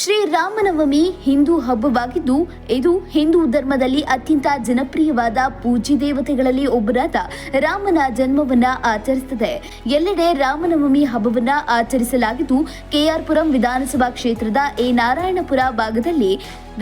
ಶ್ರೀರಾಮನವಮಿ ಹಿಂದೂ ಹಬ್ಬವಾಗಿದ್ದು, ಇದು ಹಿಂದೂ ಧರ್ಮದಲ್ಲಿ ಅತ್ಯಂತ ಜನಪ್ರಿಯವಾದ ಪೂಜ್ಯ ದೇವತೆಗಳಲ್ಲಿ ಒಬ್ಬರಾದ ರಾಮನ ಜನ್ಮವನ್ನ ಆಚರಿಸುತ್ತದೆ. ಎಲ್ಲೆಡೆ ರಾಮನವಮಿ ಹಬ್ಬವನ್ನ ಆಚರಿಸಲಾಗಿದ್ದು ಕೆಆರ್ಪುರಂ ವಿಧಾನಸಭಾ ಕ್ಷೇತ್ರದ ಎ ನಾರಾಯಣಪುರ ಭಾಗದಲ್ಲಿ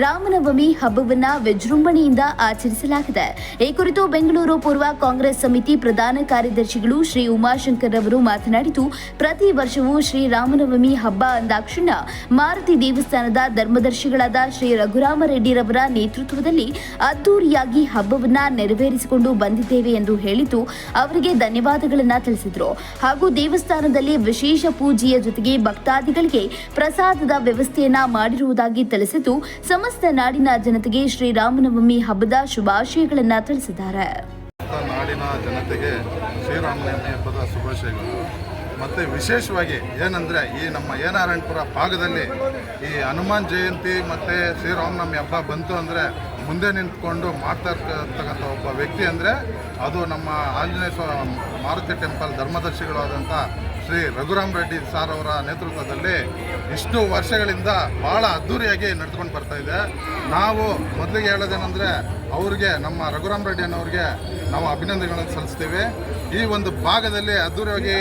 ರಾಮನವಮಿ ಹಬ್ಬವನ್ನ ವಿಜೃಂಭಣೆಯಿಂದ ಆಚರಿಸಲಾಗಿದೆ. ಈ ಕುರಿತು ಬೆಂಗಳೂರು ಪೂರ್ವ ಕಾಂಗ್ರೆಸ್ ಸಮಿತಿ ಪ್ರಧಾನ ಕಾರ್ಯದರ್ಶಿಗಳು ಶ್ರೀ ಉಮಾಶಂಕರ್ ಅವರು ಮಾತನಾಡಿದ್ದು, ಪ್ರತಿ ವರ್ಷವೂ ಶ್ರೀ ರಾಮನವಮಿ ಹಬ್ಬ ಅಂದಾಕ್ಷಣ ಮಾರುತಿ ದೇವಸ್ಥಾನದ ಧರ್ಮದರ್ಶಿಗಳಾದ ಶ್ರೀ ರಘುರಾಮ ರೆಡ್ಡಿರವರ ನೇತೃತ್ವದಲ್ಲಿ ಅದ್ದೂರಿಯಾಗಿ ಹಬ್ಬವನ್ನ ನೆರವೇರಿಸಿಕೊಂಡು ಬಂದಿದ್ದೇವೆ ಎಂದು ಹೇಳಿದ್ದು, ಅವರಿಗೆ ಧನ್ಯವಾದಗಳನ್ನು ತಿಳಿಸಿದರು. ಹಾಗೂ ದೇವಸ್ಥಾನದಲ್ಲಿ ವಿಶೇಷ ಪೂಜೆಯ ಜೊತೆಗೆ ಭಕ್ತಾದಿಗಳಿಗೆ ಪ್ರಸಾದದ ವ್ಯವಸ್ಥೆಯನ್ನ ಮಾಡಿರುವುದಾಗಿ ತಿಳಿಸಿದ್ದು ಸಮಸ್ತ ನಾಡಿನ ಜನತೆಗೆ ಶ್ರೀರಾಮನವಮಿ ಹಬ್ಬದ ಶುಭಾಶಯಗಳನ್ನು ತಿಳಿಸಿದ್ದಾರೆ. ನಾಡಿನ ಜನತೆಗೆ ಶ್ರೀರಾಮನವಮಿ ಹಬ್ಬದ ಶುಭಾಶಯಗಳು. ಮತ್ತು ವಿಶೇಷವಾಗಿ ಏನಂದರೆ ಈ ನಮ್ಮ ಏನಾರಾಯಣಪುರ ಭಾಗದಲ್ಲಿ ಈ ಹನುಮಾನ್ ಜಯಂತಿ ಮತ್ತು ಶ್ರೀರಾಮನವಮಿ ಹಬ್ಬ ಬಂತು ಅಂದರೆ ಮುಂದೆ ನಿಂತ್ಕೊಂಡು ಮಾಡ್ತಾ ಒಬ್ಬ ವ್ಯಕ್ತಿ ಅಂದರೆ ಅದು ನಮ್ಮ ಆಂಜನೇಯ ಮಾರುತಿ ಟೆಂಪಲ್ ಧರ್ಮದರ್ಶಿಗಳಾದಂಥ ಶ್ರೀ ರಘುರಾಮ್ ರೆಡ್ಡಿ ಸಾರ್ ಅವರ ನೇತೃತ್ವದಲ್ಲಿ ಇಷ್ಟು ವರ್ಷಗಳಿಂದ ಭಾಳ ಅದ್ಧೂರಿಯಾಗಿ ನಡೆದುಕೊಂಡು ಬರ್ತಾ ಇದೆ. ನಾವು ಮೊದಲಿಗೆ ಹೇಳೋದೇನೆಂದರೆ ಅವ್ರಿಗೆ, ನಮ್ಮ ರಘುರಾಮ್ ರೆಡ್ಡಿ ಅನ್ನೋರಿಗೆ ನಾವು ಅಭಿನಂದನೆಗಳನ್ನು ಸಲ್ಲಿಸ್ತೀವಿ. ಈ ಒಂದು ಭಾಗದಲ್ಲಿ ಅದ್ಧೂರಿಯಾಗಿ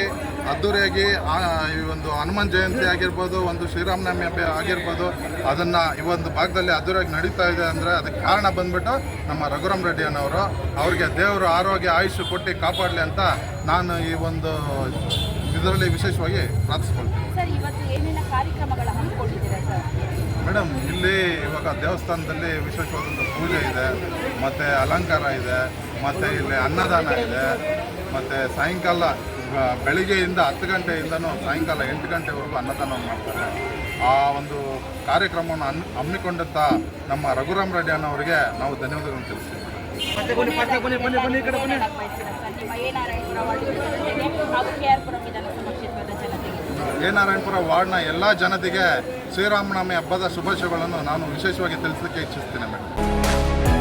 ಅದ್ಧೂರಿಯಾಗಿ ಆ, ಈ ಒಂದು ಹನುಮಾನ್ ಜಯಂತಿ ಆಗಿರ್ಬೋದು ಒಂದು ಶ್ರೀರಾಮನವಮಿ ಹಬ್ಬ ಆಗಿರ್ಬೋದು ಅದನ್ನು ಈ ಒಂದು ಭಾಗದಲ್ಲಿ ಅದ್ದೂರಿಯಾಗಿ ನಡೀತಾ ಇದೆ ಅಂದರೆ ಅದಕ್ಕೆ ಕಾರಣ ಬಂದ್ಬಿಟ್ಟು ನಮ್ಮ ರಘುರಾಮ್ ರೆಡ್ಡಿ ಅನ್ನೋರು ಅವ್ರಿಗೆ ದೇವರು ಆರೋಗ್ಯ ಆಯುಷ್ ಕೊಟ್ಟು ಕಾಪಾಡಲಿ ಅಂತ ನಾನು ಈ ಒಂದು ಇದರಲ್ಲಿ ವಿಶೇಷವಾಗಿ ಪ್ರಾರ್ಥಿಸ್ಕೊಳ್ತೀನಿ. ಮೇಡಮ್ ಇಲ್ಲಿ ಇವಾಗ ದೇವಸ್ಥಾನದಲ್ಲಿ ವಿಶೇಷವಾದಂಥ ಪೂಜೆ ಇದೆ ಮತ್ತು ಅಲಂಕಾರ ಇದೆ ಮತ್ತು ಇಲ್ಲಿ ಅನ್ನದಾನ ಇದೆ ಮತ್ತು ಸಾಯಂಕಾಲ ಬೆಳಿಗ್ಗೆಯಿಂದ ಹತ್ತು ಗಂಟೆಯಿಂದನೂ ಸಾಯಂಕಾಲ ಎಂಟು ಗಂಟೆವರೆಗೂ ಅನ್ನದಾನವನ್ನು ಮಾಡ್ತಾರೆ. ಆ ಒಂದು ಕಾರ್ಯಕ್ರಮವನ್ನು ಹನ್ ಹಮ್ಮಿಕೊಂಡಂಥ ನಮ್ಮ ರಘುರಾಮ್ ರೆಡ್ಡಿ ಅನ್ನೋರಿಗೆ ನಾವು ಧನ್ಯವಾದಗಳನ್ನು ತಿಳಿಸ್ತೀವಿ. ಎ ನಾರಾಯಣಪುರ ವಾರ್ಡ್ನ ಎಲ್ಲ ಜನತೆಗೆ ಶ್ರೀರಾಮನವಮಿ ಹಬ್ಬದ ಶುಭಾಶಯಗಳನ್ನು ನಾನು ವಿಶೇಷವಾಗಿ ತಿಳಿಸಲಿಕ್ಕೆ ಇಚ್ಛಿಸ್ತೇನೆ ಮೇಡಮ್.